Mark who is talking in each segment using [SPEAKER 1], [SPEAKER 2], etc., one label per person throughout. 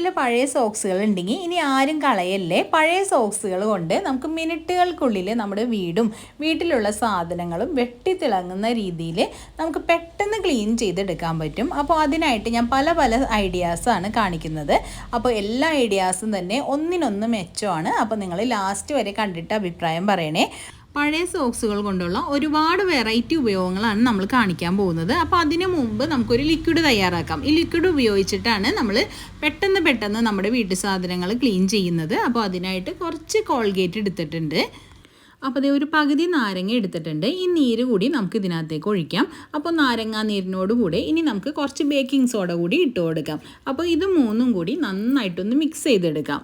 [SPEAKER 1] വീട്ടിൽ പഴയ സോക്സുകൾ ഉണ്ടെങ്കിൽ ഇനി ആരും കളയല്ലേ? പഴയ സോക്സുകൾ കൊണ്ട് നമുക്ക് മിനിറ്റുകൾക്കുള്ളിൽ നമ്മുടെ വീടും വീട്ടിലുള്ള സാധനങ്ങളും വെട്ടിത്തിളങ്ങുന്ന രീതിയിൽ നമുക്ക് പെട്ടെന്ന് ക്ലീൻ ചെയ്തെടുക്കാൻ പറ്റും. അപ്പോൾ അതിനായിട്ട് ഞാൻ പല പല ഐഡിയാസാണ് കാണിക്കുന്നത്. അപ്പോൾ എല്ലാ ഐഡിയാസും തന്നെ ഒന്നിനൊന്ന് മെച്ചമാണ്. അപ്പോൾ നിങ്ങൾ ലാസ്റ്റ് വരെ കണ്ടിട്ട് അഭിപ്രായം പറയണേ. പഴയ സോക്സുകൾ കൊണ്ടുള്ള ഒരുപാട് വെറൈറ്റി ഉപയോഗങ്ങളാണ് നമ്മൾ കാണിക്കാൻ പോകുന്നത്. അപ്പോൾ അതിനു മുമ്പ് നമുക്കൊരു ലിക്വിഡ് തയ്യാറാക്കാം. ഈ ലിക്വിഡ് ഉപയോഗിച്ചിട്ടാണ് നമ്മൾ പെട്ടെന്ന് പെട്ടെന്ന് നമ്മുടെ വീട്ടു സാധനങ്ങൾ ക്ലീൻ ചെയ്യുന്നത്. അപ്പോൾ അതിനായിട്ട് കുറച്ച് കോൾഗേറ്റ് എടുത്തിട്ടുണ്ട്. അപ്പോൾ അതേ ഒരു പകുതി നാരങ്ങ എടുത്തിട്ടുണ്ട്. ഈ നീര് കൂടി നമുക്ക് ഇതിനകത്തേക്ക് ഒഴിക്കാം. അപ്പോൾ നാരങ്ങ നീരിനോട് കൂടെ ഇനി നമുക്ക് കുറച്ച് ബേക്കിംഗ് സോഡ കൂടി ഇട്ട് കൊടുക്കാം. അപ്പോൾ ഇത് മൂന്നും കൂടി നന്നായിട്ടൊന്ന് മിക്സ് ചെയ്തെടുക്കാം.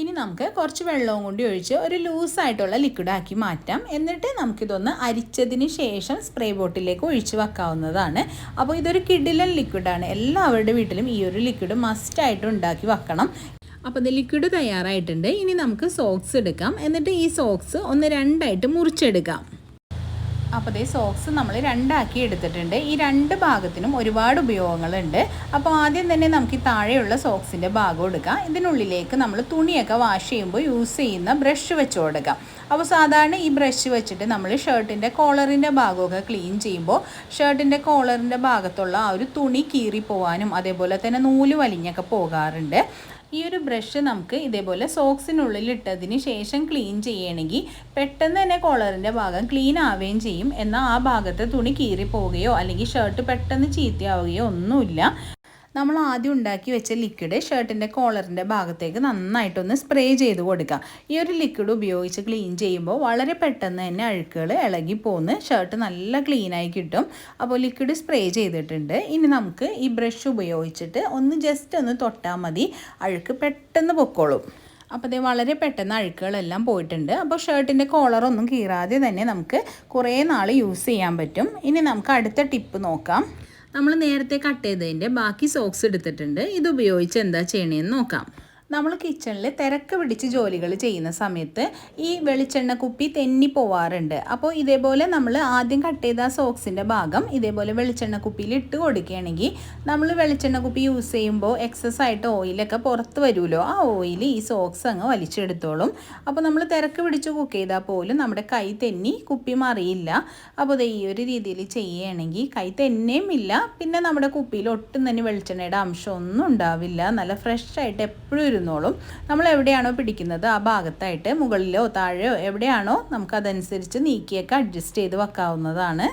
[SPEAKER 1] ഇനി നമുക്ക് കുറച്ച് വെള്ളവും കൂടി ഒഴിച്ച് ഒരു ലൂസായിട്ടുള്ള ലിക്വിഡാക്കി മാറ്റാം. എന്നിട്ട് നമുക്കിതൊന്ന് അരിച്ചതിന് ശേഷം സ്പ്രേ ബോട്ടിലേക്ക് ഒഴിച്ച് വെക്കാവുന്നതാണ്. അപ്പോൾ ഇതൊരു കിഡിലൻ ലിക്വിഡാണ് എല്ലാവരുടെ വീട്ടിലും ഈ ഒരു ലിക്വിഡ് മസ്റ്റായിട്ട് ഉണ്ടാക്കി വെക്കണം. അപ്പോൾ ഇത് ലിക്വിഡ് തയ്യാറായിട്ടുണ്ട്. ഇനി നമുക്ക് സോക്സ് എടുക്കാം. എന്നിട്ട് ഈ സോക്സ് ഒന്ന് രണ്ടായിട്ട് മുറിച്ചെടുക്കാം. അപ്പോൾ ഇതേ സോക്സ് നമ്മൾ രണ്ടാക്കി എടുത്തിട്ടുണ്ട്. ഈ രണ്ട് ഭാഗത്തിനും ഒരുപാട് ഉപയോഗങ്ങളുണ്ട്. അപ്പോൾ ആദ്യം തന്നെ നമുക്ക് ഈ താഴെയുള്ള സോക്സിന്റെ ഭാഗം എടുക്കാം. ഇതിനുള്ളിലേക്ക് നമ്മൾ തുണിയൊക്കെ വാഷ് ചെയ്യുമ്പോൾ യൂസ് ചെയ്യുന്ന ബ്രഷ് വെച്ച് കൊടുക്കാം. അപ്പോൾ സാധാരണ ഈ ബ്രഷ് വെച്ചിട്ട് നമ്മൾ ഷർട്ടിന്റെ കോളറിന്റെ ഭാഗമൊക്കെ ക്ലീൻ ചെയ്യുമ്പോൾ ഷർട്ടിന്റെ കോളറിന്റെ ഭാഗത്തുള്ള ആ ഒരു തുണി കീറിപ്പോവാനും അതേപോലെ തന്നെ നൂൽ വലിഞ്ഞൊക്കെ പോകാറുണ്ട്. ഈ ഒരു ബ്രഷ് നമുക്ക് ഇതേപോലെ സോക്സിനുള്ളിൽ ഇട്ടതിന് ശേഷം ക്ലീൻ ചെയ്യണമെങ്കിൽ പെട്ടെന്ന് തന്നെ കോളറിന്റെ ഭാഗം ക്ലീൻ ആവുകയും ചെയ്യും. എന്നാൽ ആ ഭാഗത്തെ തുണി കീറി പോവുകയോ അല്ലെങ്കിൽ ഷർട്ട് പെട്ടെന്ന് ചീത്തയാവുകയോ ഒന്നുമില്ല. നമ്മൾ ആദ്യം ഉണ്ടാക്കി വെച്ച ലിക്വിഡ് ഷർട്ടിന്റെ കോളറിന്റെ ഭാഗത്തേക്ക് നന്നായിട്ടൊന്ന് സ്പ്രേ ചെയ്ത് കൊടുക്കുക. ഈ ഒരു ലിക്വിഡ് ഉപയോഗിച്ച് ക്ലീൻ ചെയ്യുമ്പോൾ വളരെ പെട്ടെന്ന് തന്നെ അഴുക്കുകൾ ഇളകി പോന്ന് ഷർട്ട് നല്ല ക്ലീനായി കിട്ടും. അപ്പോൾ ലിക്വിഡ് സ്പ്രേ ചെയ്തിട്ടുണ്ട്. ഇനി നമുക്ക് ഈ ബ്രഷ് ഉപയോഗിച്ചിട്ട് ഒന്ന് ജസ്റ്റ് ഒന്ന് തൊട്ടാൽ മതി. അഴുക്ക് പെട്ടെന്ന് പൊക്കോളും. അപ്പോൾ അതേ വളരെ പെട്ടെന്ന് അഴുക്കുകളെല്ലാം പോയിട്ടുണ്ട്. അപ്പോൾ ഷർട്ടിന്റെ കോളറൊന്നും കീറാതെ തന്നെ നമുക്ക് കുറേ നാൾ യൂസ് ചെയ്യാൻ പറ്റും. ഇനി നമുക്ക് അടുത്ത ടിപ്പ് നോക്കാം. നമ്മൾ നേരത്തെ കട്ട് ചെയ്തതിന്റെ ബാക്കി സോക്സ് എടുത്തിട്ടുണ്ട്. ഇത് ഉപയോഗിച്ച് എന്താ ചെയ്യണേന്ന് നോക്കാം. നമ്മൾ കിച്ചണിൽ തിരക്ക് പിടിച്ച് ജോലികൾ ചെയ്യുന്ന സമയത്ത് ഈ വെളിച്ചെണ്ണ കുപ്പി തെന്നി പോവാറുണ്ട്. അപ്പോൾ ഇതേപോലെ നമ്മൾ ആദ്യം കട്ട് ചെയ്ത സോക്സിന്റെ ഭാഗം ഇതേപോലെ വെളിച്ചെണ്ണ കുപ്പിയിൽ ഇട്ട് കൊടുക്കുകയാണെങ്കിൽ നമ്മൾ വെളിച്ചെണ്ണ കുപ്പി യൂസ് ചെയ്യുമ്പോൾ എക്സസ് ആയിട്ട് ഓയിലൊക്കെ പുറത്ത് വരുമല്ലോ? ആ ഓയിൽ ഈ സോക്സ് അങ്ങ് വലിച്ചെടുത്തോളും. അപ്പോൾ നമ്മൾ തിരക്ക് പിടിച്ച് കുക്ക് ചെയ്താൽ പോലും നമ്മുടെ കൈ തെന്നി കുപ്പി മറിയില്ല. അപ്പോൾ ഇത് ഈ ഒരു രീതിയിൽ ചെയ്യുകയാണെങ്കിൽ കൈ തെന്നേയും ഇല്ല. പിന്നെ നമ്മുടെ കുപ്പിയിൽ ഒട്ടും തന്നെ വെളിച്ചെണ്ണയുടെ അംശം ഒന്നും ഉണ്ടാവില്ല. നല്ല ഫ്രഷ് ആയിട്ട് എപ്പോഴും ഇരുന്നോളും നമ്മൾ എവിടെയാണോ പിടിക്കുന്നത് ആ ഭാഗത്തായിട്ട് മുകളിലോ താഴെയോ എവിടെയാണോ നമുക്കതനുസരിച്ച് നീക്കിയൊക്കെ അഡ്ജസ്റ്റ് ചെയ്ത് വെക്കാവുന്നതാണ്.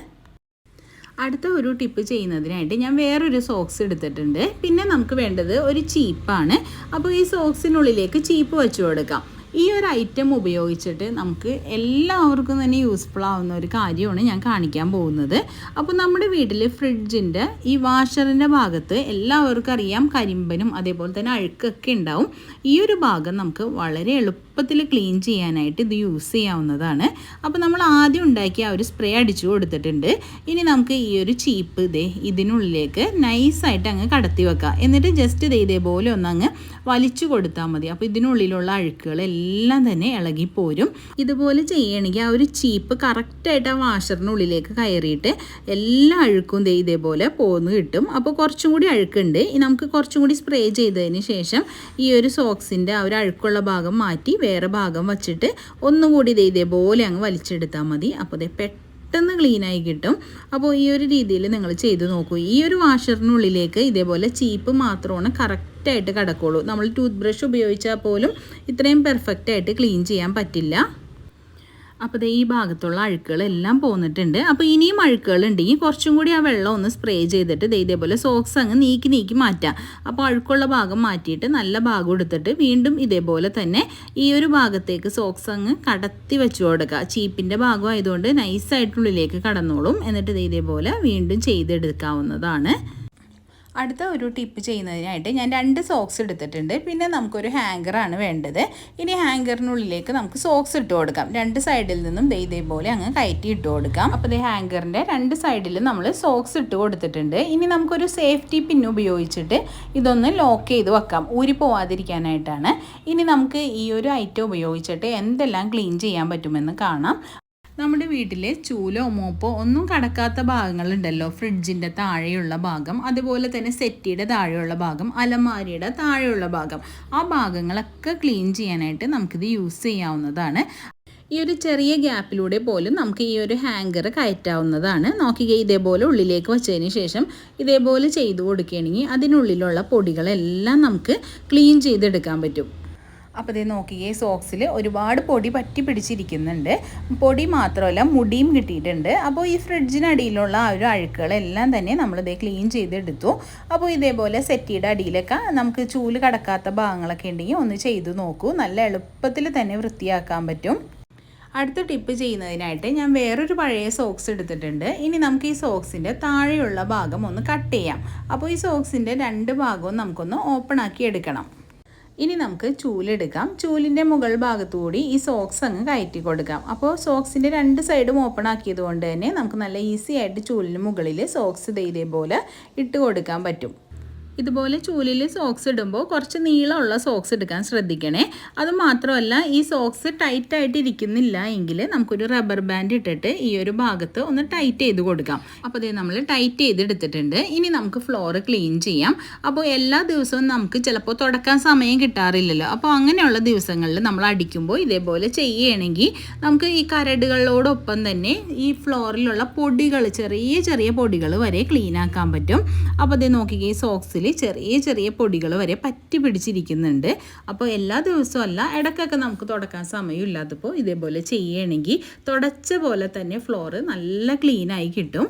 [SPEAKER 1] അടുത്ത ഒരു ടിപ്പ് ചെയ്യുന്നതിനായിട്ട് ഞാൻ വേറൊരു സോക്സ് എടുത്തിട്ടുണ്ട്. പിന്നെ നമുക്ക് വേണ്ടത് ഒരു ചീപ്പാണ്. അപ്പോൾ ഈ സോക്സിനുള്ളിലേക്ക് ചീപ്പ് വെച്ചു കൊടുക്കാം. ഈ ഒരു ഐറ്റം ഉപയോഗിച്ചിട്ട് നമുക്ക് എല്ലാവർക്കും തന്നെ യൂസ്ഫുൾ ആവുന്ന ഒരു കാര്യമാണ് ഞാൻ കാണിക്കാൻ പോകുന്നത്. അപ്പോൾ നമ്മുടെ വീട്ടിൽ ഫ്രിഡ്ജിന്റെ ഈ വാഷറിന്റെ ഭാഗത്ത് എല്ലാവർക്കും അറിയാം കരിമ്പനും അതേപോലെ തന്നെ അഴുക്കൊക്കെ ഉണ്ടാവും. ഈ ഒരു ഭാഗം നമുക്ക് വളരെ എളുപ്പത്തിൽ ക്ലീൻ ചെയ്യാനായിട്ട് ഇത് യൂസ് ചെയ്യാവുന്നതാണ്. അപ്പോൾ നമ്മൾ ആദ്യം ഉണ്ടാക്കിയ ആ ഒരു സ്പ്രേ അടിച്ചു കൊടുത്തിട്ടുണ്ട്. ഇനി നമുക്ക് ഈ ഒരു ചീപ്പ് ഇതേ ഇതിനുള്ളിലേക്ക് നൈസായിട്ട് അങ്ങ് കടത്തി വെക്കുക എന്നിട്ട് ജസ്റ്റ് ഇത് ഇതേപോലെ ഒന്ന് അങ്ങ് വലിച്ചു കൊടുത്താൽ മതി. അപ്പോൾ ഇതിനുള്ളിലുള്ള അഴുക്കുകൾ എല്ലാം തന്നെ ഇളകിപ്പോരും. ഇതുപോലെ ചെയ്യണമെങ്കിൽ ആ ഒരു ചീപ്പ് കറക്റ്റായിട്ട് ആ വാഷറിനുള്ളിലേക്ക് കയറിയിട്ട് എല്ലാ അഴുക്കും ദേ ഇതേപോലെ പോന്ന് കിട്ടും. അപ്പോൾ കുറച്ചും കൂടി അഴുക്കുണ്ട്. നമുക്ക് കുറച്ചും കൂടി സ്പ്രേ ചെയ്തതിന് ശേഷം ഈ ഒരു സോക്സിന്റെ ആ ഒരു അഴുക്കുള്ള ഭാഗം മാറ്റി വേറെ ഭാഗം വച്ചിട്ട് ഒന്നുകൂടി ഇത് ഇതേപോലെ അങ്ങ് വലിച്ചെടുത്താൽ മതി. അപ്പോൾ ദേ പെട്ടെന്ന് ക്ലീനായി കിട്ടും. അപ്പോൾ ഈ ഒരു രീതിയിൽ നിങ്ങൾ ചെയ്ത് നോക്കൂ. ഈ ഒരു വാഷറിനുള്ളിലേക്ക് ഇതേപോലെ ചീപ്പ് മാത്രമാണ് കറക്റ്റായിട്ട് കിടക്കുള്ളൂ. നമ്മൾ ടൂത്ത് ബ്രഷ് ഉപയോഗിച്ചാൽ പോലും ഇത്രയും പെർഫെക്റ്റായിട്ട് ക്ലീൻ ചെയ്യാൻ പറ്റില്ല. അപ്പോൾ ഈ ഭാഗത്തുള്ള അഴുക്കുകളെല്ലാം പോന്നിട്ടുണ്ട്. അപ്പോൾ ഇനിയും അഴുക്കുകൾ ഉണ്ടെങ്കിൽ കുറച്ചും കൂടി ആ വെള്ളം ഒന്ന് സ്പ്രേ ചെയ്തിട്ട് ഇതേപോലെ സോക്സ് അങ്ങ് നീക്കി നീക്കി മാറ്റാം. അപ്പോൾ അഴുക്കുള്ള ഭാഗം മാറ്റിയിട്ട് നല്ല ഭാഗം എടുത്തിട്ട് വീണ്ടും ഇതേപോലെ തന്നെ ഈ ഒരു ഭാഗത്തേക്ക് സോക്സ് അങ്ങ് കടത്തി വെച്ചു കൊടുക്കുക ചീപ്പിന്റെ ഭാഗം ആയതുകൊണ്ട് നൈസായിട്ടുള്ളിലേക്ക് കടന്നോളും. എന്നിട്ട് ഇതേപോലെ വീണ്ടും ചെയ്തെടുക്കാവുന്നതാണ്. അടുത്ത ഒരു ടിപ്പ് ചെയ്യുന്നതിനായിട്ട് ഞാൻ രണ്ട് സോക്സ് എടുത്തിട്ടുണ്ട്. പിന്നെ നമുക്കൊരു ഹാങ്കറാണ് വേണ്ടത്. ഇനി ഹാങ്കറിനുള്ളിലേക്ക് നമുക്ക് സോക്സ് ഇട്ട് കൊടുക്കാം. രണ്ട് സൈഡിൽ നിന്നും ദേ ഇതേപോലെ അങ്ങ് കയറ്റി ഇട്ട് കൊടുക്കാം. അപ്പോൾ ദേ ഹാങ്കറിന്റെ രണ്ട് സൈഡിലും നമ്മൾ സോക്സ് ഇട്ട് കൊടുത്തിട്ടുണ്ട്. ഇനി നമുക്കൊരു സേഫ്റ്റി പിൻ ഉപയോഗിച്ചിട്ട് ഇതൊന്ന് ലോക്ക് ചെയ്ത് വെക്കാം. ഊരി പോവാതിരിക്കാനായിട്ടാണ്. ഇനി നമുക്ക് ഈ ഒരു ഐറ്റം ഉപയോഗിച്ചിട്ട് എന്തെല്ലാം ക്ലീൻ ചെയ്യാൻ പറ്റുമെന്ന് കാണാം. നമ്മുടെ വീട്ടിലെ ചൂലോ മോപ്പോ ഒന്നും കടക്കാത്ത ഭാഗങ്ങളുണ്ടല്ലോ. ഫ്രിഡ്ജിന്റെ താഴെയുള്ള ഭാഗം അതുപോലെ തന്നെ സെറ്റിയുടെ താഴെയുള്ള ഭാഗം അലമാരിയുടെ താഴെയുള്ള ഭാഗം. ആ ഭാഗങ്ങളൊക്കെ ക്ലീൻ ചെയ്യാനായിട്ട് നമുക്കിത് യൂസ് ചെയ്യാവുന്നതാണ്. ഈ ഒരു ചെറിയ ഗ്യാപ്പിലൂടെ പോലും നമുക്ക് ഈ ഒരു ഹാങ്കർ കയറ്റാവുന്നതാണ്. നോക്കിക്കുക ഇതേപോലെ ഉള്ളിലേക്ക് വെച്ചതിന് ശേഷം ഇതേപോലെ ചെയ്തു കൊടുക്കുകയാണെങ്കിൽ അതിനുള്ളിലുള്ള പൊടികളെല്ലാം നമുക്ക് ക്ലീൻ ചെയ്തെടുക്കാൻ പറ്റും. അപ്പോൾ ഇതേ നോക്കിയേ സോക്സിൽ ഒരുപാട് പൊടി പറ്റി പിടിച്ചിരിക്കുന്നുണ്ട്. പൊടി മാത്രമല്ല മുടിയും കിട്ടിയിട്ടുണ്ട്. അപ്പോൾ ഈ ഫ്രിഡ്ജിനടിയിലുള്ള ആ ഒരു അഴുക്കുകളെല്ലാം തന്നെ നമ്മളിതേ ക്ലീൻ ചെയ്തെടുത്തു. അപ്പോൾ ഇതേപോലെ സെറ്റിയുടെ അടിയിലൊക്കെ നമുക്ക് ചൂൽ കടക്കാത്ത ഭാഗങ്ങളൊക്കെ ഉണ്ടെങ്കിൽ ഒന്ന് ചെയ്തു നോക്കൂ. നല്ല എളുപ്പത്തിൽ തന്നെ വൃത്തിയാക്കാൻ പറ്റും. അടുത്ത ടിപ്പ് ചെയ്യുന്നതിനായിട്ട് ഞാൻ വേറൊരു പഴയ സോക്സ് എടുത്തിട്ടുണ്ട്. ഇനി നമുക്ക് ഈ സോക്സിന്റെ താഴെയുള്ള ഭാഗം ഒന്ന് കട്ട് ചെയ്യാം. അപ്പോൾ ഈ സോക്സിന്റെ രണ്ട് ഭാഗവും നമുക്കൊന്ന് ഓപ്പൺ ആക്കി എടുക്കണം. ഇനി നമുക്ക് ചൂലെടുക്കാം. ചൂലിന്റെ മുകൾ ഭാഗത്തുകൂടി ഈ സോക്സ് അങ്ങ് കയറ്റി കൊടുക്കാം. അപ്പോൾ സോക്സിന്റെ രണ്ട് സൈഡും ഓപ്പൺ ആക്കിയത് കൊണ്ട് തന്നെ നമുക്ക് നല്ല ഈസി ആയിട്ട് ചൂലിന് മുകളിൽ സോക്സ് ഇതേപോലെ ഇട്ട് കൊടുക്കാൻ പറ്റും. ഇതുപോലെ ചൂലിൽ സോക്സ് ഇടുമ്പോൾ കുറച്ച് നീളമുള്ള സോക്സ് എടുക്കാൻ ശ്രദ്ധിക്കണേ. അതുമാത്രമല്ല ഈ സോക്സ് ടൈറ്റായിട്ട് ഇരിക്കുന്നില്ല എങ്കിൽ നമുക്കൊരു റബ്ബർ ബാൻഡ് ഇട്ടിട്ട് ഈ ഒരു ഭാഗത്ത് ഒന്ന് ടൈറ്റ് ചെയ്ത് കൊടുക്കാം. അപ്പോൾ ഇത് നമ്മൾ ടൈറ്റ് ചെയ്തെടുത്തിട്ടുണ്ട്. ഇനി നമുക്ക് ഫ്ലോർ ക്ലീൻ ചെയ്യാം. അപ്പോൾ എല്ലാ ദിവസവും നമുക്ക് ചിലപ്പോൾ തുടക്കാൻ സമയം കിട്ടാറില്ലല്ലോ. അപ്പോൾ അങ്ങനെയുള്ള ദിവസങ്ങളിൽ നമ്മൾ അടിക്കുമ്പോൾ ഇതേപോലെ ചെയ്യുകയാണെങ്കിൽ നമുക്ക് ഈ കരടുകളോടൊപ്പം തന്നെ ഈ ഫ്ലോറിലുള്ള പൊടികൾ ചെറിയ ചെറിയ പൊടികൾ വരെ ക്ലീൻ ആക്കാൻ പറ്റും. അപ്പോൾ ഇത് നോക്കിക്കേ സോക്സിൽ ചെറിയ ചെറിയ പൊടികൾ വരെ പറ്റി പിടിച്ചിരിക്കുന്നുണ്ട്. അപ്പോൾ എല്ലാ ദിവസവും അല്ല ഇടയ്ക്കൊക്കെ നമുക്ക് തുടക്കാൻ സമയമില്ലാത്തപ്പോൾ ഇതേപോലെ ചെയ്യുകയാണെങ്കിൽ തുടച്ച പോലെ തന്നെ ഫ്ലോറ് നല്ല ക്ലീനായി കിട്ടും.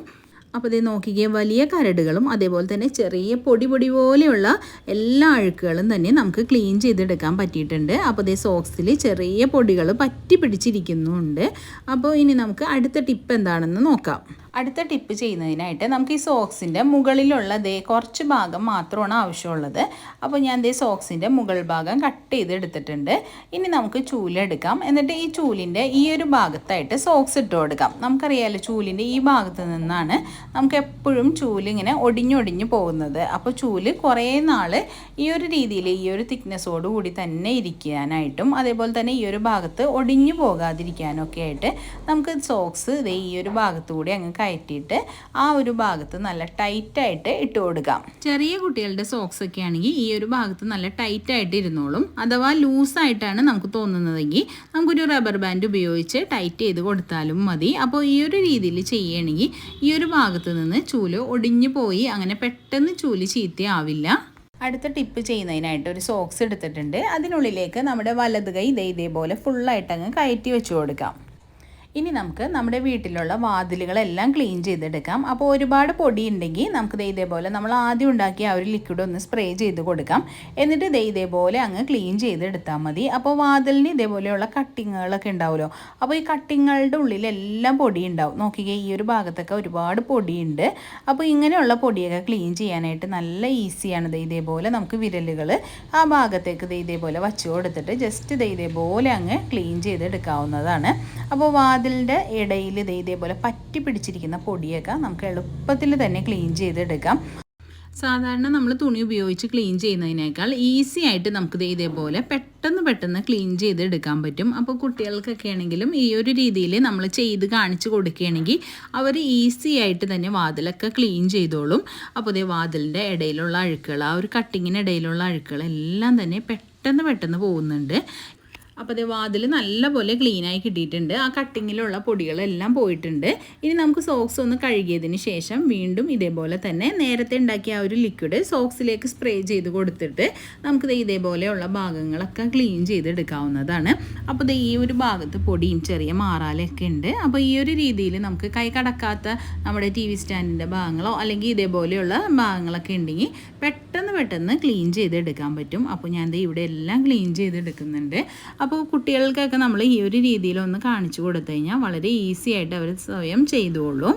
[SPEAKER 1] അപ്പോൾ ഇത് നോക്കിക്കേ വലിയ കരടുകളും അതേപോലെ തന്നെ ചെറിയ പൊടി പൊടി പോലെയുള്ള എല്ലാ അഴുക്കുകളും തന്നെ നമുക്ക് ക്ലീൻ ചെയ്തെടുക്കാൻ പറ്റിയിട്ടുണ്ട്. അപ്പോൾ ഇതേ സോക്സിൽ ചെറിയ പൊടികൾ പറ്റി പിടിച്ചിരിക്കുന്നുണ്ട്. അപ്പോൾ ഇനി നമുക്ക് അടുത്ത ടിപ്പ് എന്താണെന്ന് നോക്കാം. അടുത്ത ടിപ്പ് ചെയ്യുന്നതിനായിട്ട് നമുക്ക് ഈ സോക്സിന്റെ മുകളിലുള്ള ദേ കുറച്ച് ഭാഗം മാത്രമാണ് ആവശ്യമുള്ളത്. അപ്പോൾ ഞാൻ ദേ സോക്സിന്റെ മുകൾ ഭാഗം കട്ട് ചെയ്തെടുത്തിട്ടുണ്ട് ഇനി നമുക്ക് ചൂലെടുക്കാം എന്നിട്ട് ഈ ചൂലിന്റെ ഈ ഒരു ഭാഗത്തായിട്ട് സോക്സ് ഇട്ട് കൊടുക്കാം. നമുക്കറിയാമല്ലോ ചൂലിന്റെ ഈ ഭാഗത്ത് നിന്നാണ് നമുക്ക് എപ്പോഴും ചൂലിങ്ങനെ ഒടിഞ്ഞൊടിഞ്ഞ് പോകുന്നത്. അപ്പോൾ ചൂൽ കുറേ നാൾ ഈ ഒരു രീതിയിൽ ഈ ഒരു തിക്നെസ്സോട് കൂടി തന്നെ ഇരിക്കാനായിട്ടും അതേപോലെ തന്നെ ഈ ഒരു ഭാഗത്ത് ഒടിഞ്ഞു പോകാതിരിക്കാനൊക്കെ ആയിട്ട് നമുക്ക് സോക്സ് ഈ ഒരു ഭാഗത്തുകൂടി അങ്ങ് കയറ്റിയിട്ട് ആ ഒരു ഭാഗത്ത് നല്ല ടൈറ്റായിട്ട് ഇട്ട് കൊടുക്കാം. ചെറിയ കുട്ടികളുടെ സോക്സ് ഒക്കെ ആണെങ്കിൽ ഈ ഒരു ഭാഗത്ത് നല്ല ടൈറ്റായിട്ട് ഇരുന്നോളും. അഥവാ ലൂസായിട്ടാണ് നമുക്ക് തോന്നുന്നതെങ്കിൽ നമുക്കൊരു റബ്ബർ ബാൻഡ് ഉപയോഗിച്ച് ടൈറ്റ് ചെയ്ത് കൊടുത്താലും മതി. അപ്പോൾ ഈ ഒരു രീതിയിൽ ചെയ്യണമെങ്കിൽ ഈ ഒരു ഭാഗത്ത് നിന്ന് ചൂൽ ഒടിഞ്ഞു പോയി അങ്ങനെ പെട്ടെന്ന് ചൂൽ ചീത്തയാവില്ല അടുത്ത ടിപ്പ് ചെയ്യുന്നതിനായിട്ട് ഒരു സോക്സ് എടുത്തിട്ടുണ്ട്. അതിനുള്ളിലേക്ക് നമ്മുടെ വലത് കൈ ഇതേ ഇതേപോലെ ഫുള്ളായിട്ട് അങ്ങ് കയറ്റി വെച്ച് കൊടുക്കാം. ഇനി നമുക്ക് നമ്മുടെ വീട്ടിലുള്ള വാതിലുകളെല്ലാം ക്ലീൻ ചെയ്തെടുക്കാം. അപ്പോൾ ഒരുപാട് പൊടി ഉണ്ടെങ്കിൽ നമുക്ക് ദേ ഇതേപോലെ നമ്മൾ ആദ്യം ഉണ്ടാക്കിയ ആ ഒരു ലിക്വിഡ് ഒന്ന് സ്പ്രേ ചെയ്ത് കൊടുക്കാം. എന്നിട്ട് ദേ ഇതേപോലെ അങ്ങ് ക്ലീൻ ചെയ്തെടുത്താൽ മതി. അപ്പോൾ വാതിലിന് ഇതേപോലെയുള്ള കട്ടിങ്ങുകളൊക്കെ ഉണ്ടാവുമല്ലോ. അപ്പോൾ ഈ കട്ടിങ്ങുകളുടെ ഉള്ളിലെല്ലാം പൊടി ഉണ്ടാവും നോക്കിക്കേ ഈ ഒരു ഭാഗത്തൊക്കെ ഒരുപാട് പൊടിയുണ്ട്. അപ്പോൾ ഇങ്ങനെയുള്ള പൊടിയൊക്കെ ക്ലീൻ ചെയ്യാനായിട്ട് നല്ല ഈസിയാണ് ദേ ഇതേപോലെ നമുക്ക് വിരലുകൾ ആ ഭാഗത്തേക്ക് ദേ ഇതേപോലെ വച്ചു കൊടുത്തിട്ട് ജസ്റ്റ് ദേ ഇതേപോലെ അങ്ങ് ക്ലീൻ ചെയ്തെടുക്കാവുന്നതാണ്. അപ്പോൾ വാതിലിന്റെ ഇടയിൽ ഇത് ഇതേപോലെ പറ്റി പിടിച്ചിരിക്കുന്ന പൊടിയൊക്കെ നമുക്ക് എളുപ്പത്തിൽ തന്നെ ക്ലീൻ ചെയ്തെടുക്കാം. സാധാരണ നമ്മൾ തുണി ഉപയോഗിച്ച് ക്ലീൻ ചെയ്യുന്നതിനേക്കാൾ ഈസി ആയിട്ട് നമുക്ക് ഇതേപോലെ പെട്ടെന്ന് പെട്ടെന്ന് ക്ലീൻ ചെയ്തെടുക്കാൻ പറ്റും. അപ്പോൾ കുട്ടികൾക്കൊക്കെ ആണെങ്കിലും ഈ ഒരു രീതിയിൽ നമ്മൾ ചെയ്ത് കാണിച്ചു കൊടുക്കുകയാണെങ്കിൽ അവർ ഈസി ആയിട്ട് തന്നെ വാതിലൊക്കെ ക്ലീൻ ചെയ്തോളും. അപ്പോൾ ഇതേ വാതിലിന്റെ ഇടയിലുള്ള അഴുക്കുകൾ ആ ഒരു കട്ടിങ്ങിനിടയിലുള്ള അഴുക്കുകൾ എല്ലാം തന്നെ പെട്ടെന്ന് പെട്ടെന്ന് പോകുന്നുണ്ട്. അപ്പോൾ അതേ വാതിൽ നല്ലപോലെ ക്ലീനായി കിട്ടിയിട്ടുണ്ട്. ആ കട്ടിങ്ങിലുള്ള പൊടികളെല്ലാം പോയിട്ടുണ്ട്. ഇനി നമുക്ക് സോക്സ് ഒന്ന് കഴുകിയതിന് ശേഷം വീണ്ടും ഇതേപോലെ തന്നെ നേരത്തെ ഉണ്ടാക്കിയ ആ ഒരു ലിക്വിഡ് സോക്സിലേക്ക് സ്പ്രേ ചെയ്ത് കൊടുത്തിട്ട് നമുക്ക് ഇതേപോലെയുള്ള ഭാഗങ്ങളൊക്കെ ക്ലീൻ ചെയ്തെടുക്കാവുന്നതാണ്. അപ്പോൾ ഇത് ഈ ഒരു ഭാഗത്ത് പൊടിയും ചെറിയ മാറാലൊക്കെ ഉണ്ട്. അപ്പോൾ ഈ ഒരു രീതിയിൽ നമുക്ക് കൈ കടക്കാത്ത നമ്മുടെ ടി വി സ്റ്റാൻഡിന്റെ ഭാഗങ്ങളോ അല്ലെങ്കിൽ ഇതേപോലെയുള്ള ഭാഗങ്ങളൊക്കെ ഉണ്ടെങ്കിൽ പെട്ടെന്ന് പെട്ടെന്ന് ക്ലീൻ ചെയ്തെടുക്കാൻ പറ്റും. അപ്പോൾ ഞാൻ ഇവിടെ എല്ലാം ക്ലീൻ ചെയ്തെടുക്കുന്നുണ്ട്. കുട്ടികൾക്കൊക്കെ നമ്മൾ ഈ ഒരു രീതിയിലൊന്ന് കാണിച്ചു കൊടുത്തു കഴിഞ്ഞാൽ വളരെ ഈസി ആയിട്ട് അവർ സ്വയം ചെയ്തോളും.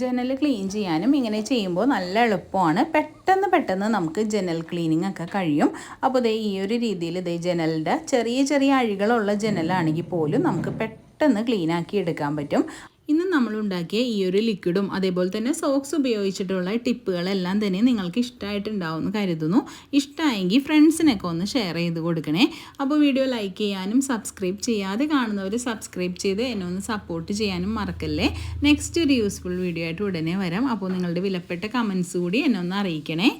[SPEAKER 1] ജനൽ ക്ലീൻ ചെയ്യാനും ഇങ്ങനെ ചെയ്യുമ്പോൾ നല്ല എളുപ്പമാണ്. പെട്ടെന്ന് പെട്ടെന്ന് നമുക്ക് ജനൽ ക്ലീനിങ് ഒക്കെ കഴിയും. അപ്പോൾ ദേ ഈ ഒരു രീതിയിൽ ദേ ജനലിന്റെ ചെറിയ ചെറിയ അഴികളുള്ള ജനലാണെങ്കിൽ പോലും നമുക്ക് പെട്ടെന്ന് ക്ലീൻ ആക്കി എടുക്കാൻ പറ്റും. ഇന്ന് നമ്മൾ ഉണ്ടാക്കിയ ഈ ഒരു ലിക്വിഡും അതേപോലെ തന്നെ സോക്സ് ഉപയോഗിച്ചിട്ടുള്ള ടിപ്പുകളെല്ലാം തന്നെ നിങ്ങൾക്ക് ഇഷ്ടമായിട്ടുണ്ടാവും എന്ന് കരുതുന്നു ഇഷ്ടമായെങ്കിൽ ഫ്രണ്ട്സിനൊക്കെ ഒന്ന് ഷെയർ ചെയ്ത് കൊടുക്കണേ. അപ്പോൾ വീഡിയോ ലൈക്ക് ചെയ്യാനും സബ്സ്ക്രൈബ് ചെയ്യാതെ കാണുന്നവർ സബ്സ്ക്രൈബ് ചെയ്ത് എന്നെ ഒന്ന് സപ്പോർട്ട് ചെയ്യാനും മറക്കല്ലേ? നെക്സ്റ്റ് ഒരു യൂസ്ഫുൾ വീഡിയോ ആയിട്ട് ഉടനെ വരാം. അപ്പോൾ നിങ്ങളുടെ വിലപ്പെട്ട കമൻസ് കൂടി എന്നെ ഒന്ന് അറിയിക്കണേ.